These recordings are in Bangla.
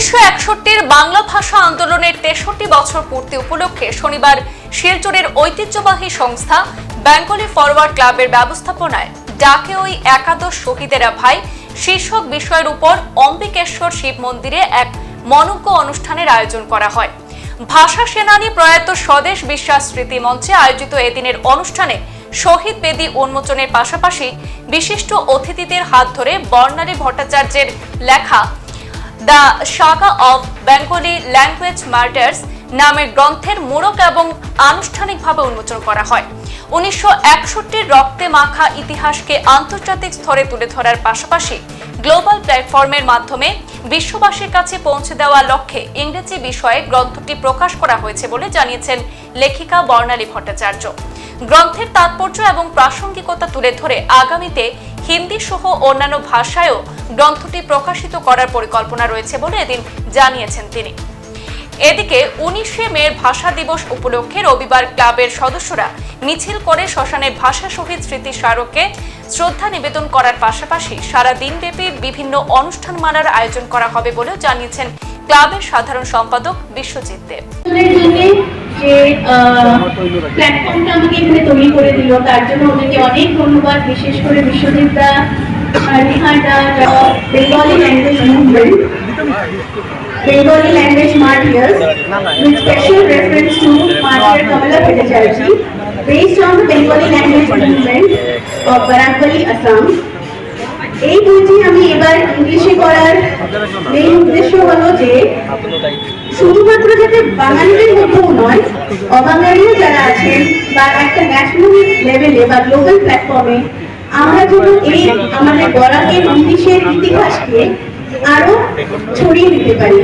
উনিশশো বাংলা ভাষা আন্দোলনের তেষট্টি বছর পূর্তি উপলক্ষে শনিবার শিলচরের ঐতিহ্যবাহী সংস্থা বেঙ্গলি ফরওয়ার্ড ক্লাবের ব্যবস্থাপনায় ডাকে ওই একাদশ শহীদেরা ভাই শীর্ষক বিষয়ের উপর অম্বিকেশ্বর শিব মন্দিরে এক মনজ্ঞ অনুষ্ঠানের আয়োজন করা হয়। ভাষা সেনানী প্রয়াত স্বদেশ বিশ্বাস স্মৃতি মঞ্চে আয়োজিত এদিনের অনুষ্ঠানে শহীদ বেদি উন্মোচনের পাশাপাশি বিশিষ্ট অতিথিদের হাত ধরে বর্ণালী ভট্টাচার্যের লেখা the saga of Bengali language martyrs নামের গ্রন্থের মোড়ক এবং আনুষ্ঠানিকভাবে উন্মোচন করা হয়। উনিশশো রক্তে মাখা ইতিহাসকে আন্তর্জাতিক স্তরে তুলে ধরার পাশাপাশি গ্লোবাল প্ল্যাটফর্মের মাধ্যমে বিশ্ববাসীর কাছে পৌঁছে দেওয়ার লক্ষ্যে ইংরেজি বিষয়ে গ্রন্থটি প্রকাশ করা হয়েছে বলে জানিয়েছেন লেখিকা বর্ণালী ভট্টাচার্য। গ্রন্থের তাৎপর্য এবং প্রাসঙ্গিকতা তুলে ধরে আগামীতে হিন্দি সহ অন্যান্য ভাষায়ও গ্রন্থটি প্রকাশিত করার পরিকল্পনা রয়েছে বলে এদিন জানিয়েছেন তিনি। এদিকে উনিশে মের ভাষা দিবস উপলক্ষে রবিবার ক্লাবের সদস্যরা মিছিল করে শ্মশানের ভাষা শহীদ স্মৃতি স্মারককে শ্রদ্ধা নিবেদন করার পাশাপাশি সারা দিনব্যাপী বিভিন্ন অনুষ্ঠানমালার আয়োজন করা হবে বলেও জানিয়েছেন ক্লাবের সাধারণ সম্পাদক বিশ্বজিৎ দেব। যে প্ল্যাটফর্মটা আমাকে এখানে তৈরি করে দিল তার জন্য ওদেরকে অনেক ধন্যবাদ বিশেষ করে বিশ্বজিৎদা নিহারদা Bengali language movement language martyrs with special reference to Martyr Kamala Bhattacharjee based on the Bengali language movement of Barakali, Assam. এই বইটি আমি এবার ইংলিশে করার মেইন উদ্দেশ্য হলো যে শুধুমাত্র যাতে বাঙালিদের মধ্যেও নয়, অবাঙালিও যারা আছেন বা একটা ন্যাশনাল লেভেলে বা গ্লোবাল প্ল্যাটফর্মে আমরা যেন এই আমাদের বরাকের ইংলিশের ইতিহাসকে আরও ছড়িয়ে দিতে পারি।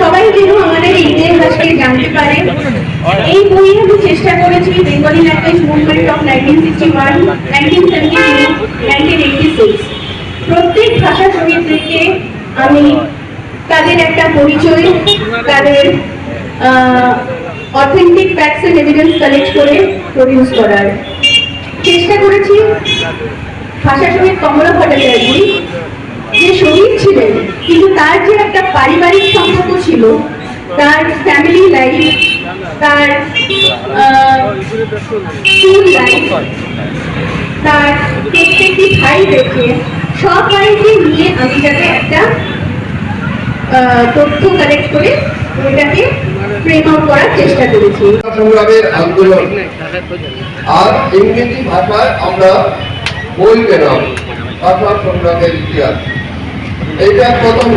সবাই যেন আমাদের ইতিহাসকে জানতে পারে। এই বইয়ে আমি চেষ্টা করেছি Bengali language movement of nineteen sixty one nineteen seventy nineteen eighty six প্রত্যেক ভাষা শহীদদেরকে আমি তাদের একটা পরিচয়, তাদের authentic facts and evidence collect করে প্রডিউস করার। চেষ্টা করেছি। ভাষা শহীদ কমলা ভট্টাচার্য যে শহীদ ছিলেন, কিন্তু তার যে একটা পারিবারিক সম্পর্ক ছিল, তার ফ্যামিলি লাইফ তার স্কুল লাইফ তার প্রত্যেকটি ভাই দেখে সব ভাইকে নিয়ে আমি যাতে একটা তথ্য কালেক্ট করে ওইটাকে চেষ্টা সংগ্রামের আন্দোলন। আর ইংরেজি ভাষায় আমরা সংগ্রামের ইতিহাস। এইটা প্রথম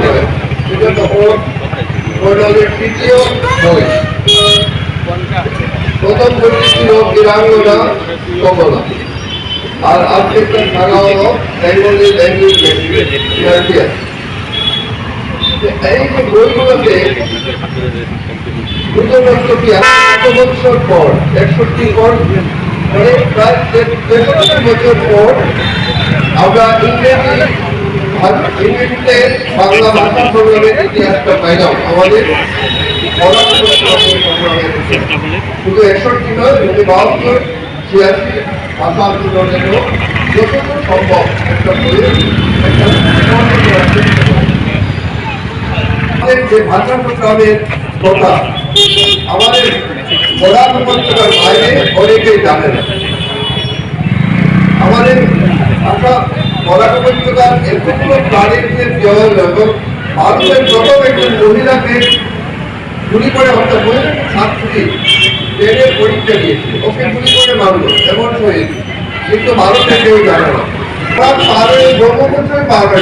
এটা তখন তৃতীয় প্রথম বইটি ছিল বীরাঙ্গনা কমলা। আর আজকেরটা থাকা হলো বেঙ্গলি ল্যাঙ্গুয়েজ এই বছর পর একষট্টি পর প্রায় তেষট্টি বছর পর বাংলা ভাষা সংগ্রামের ইতিহাসটা পাইলাম আমাদের একষট্টি নয় যদি বাহাত্তর ছিয়াশি ভাষা আন্দোলনেরও যতটুকু সম্ভব একটা বইয়ের সমাধান করার চেষ্টা করি। আমাদের যে ভাষা সংগ্রামের কথা, আমাদের বরাক উপত্যকার বাইরে অনেকেই জানে না। আমাদের এবং ভারতের কিন্তু কেউ জানে না। তার পারে ব্রহ্মপুত্রের পাহাড়ে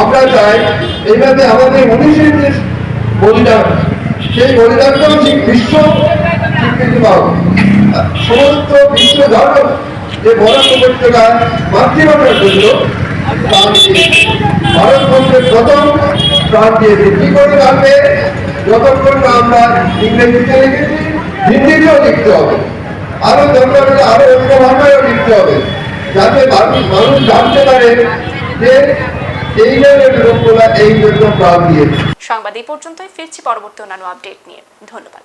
আমরা চাই এইভাবে আমাদের যে বলিদান, সেই বলিদানটাও ঠিক বিশ্ব স্বীকৃতি পাবে সমস্ত বিশ্ব ধর্ম যে বড় উপত্যকায় মাতৃভাষার জন্য। ভারতবর্ষের প্রথম প্রাণ দিয়েছে কি করে জানবে যতক্ষণ না আমরা ইংরেজিতে লিখেছি হিন্দিতেও লিখতে হবে আরও দরকার আরও অন্য ভাষায়ও লিখতে হবে, যাতে মানুষ জানতে পারে যে এই জন্য এই জন্য সংবাদ এই পর্যন্তই। ফিরছি পরবর্তী অন্যান্য আপডেট নিয়ে। ধন্যবাদ।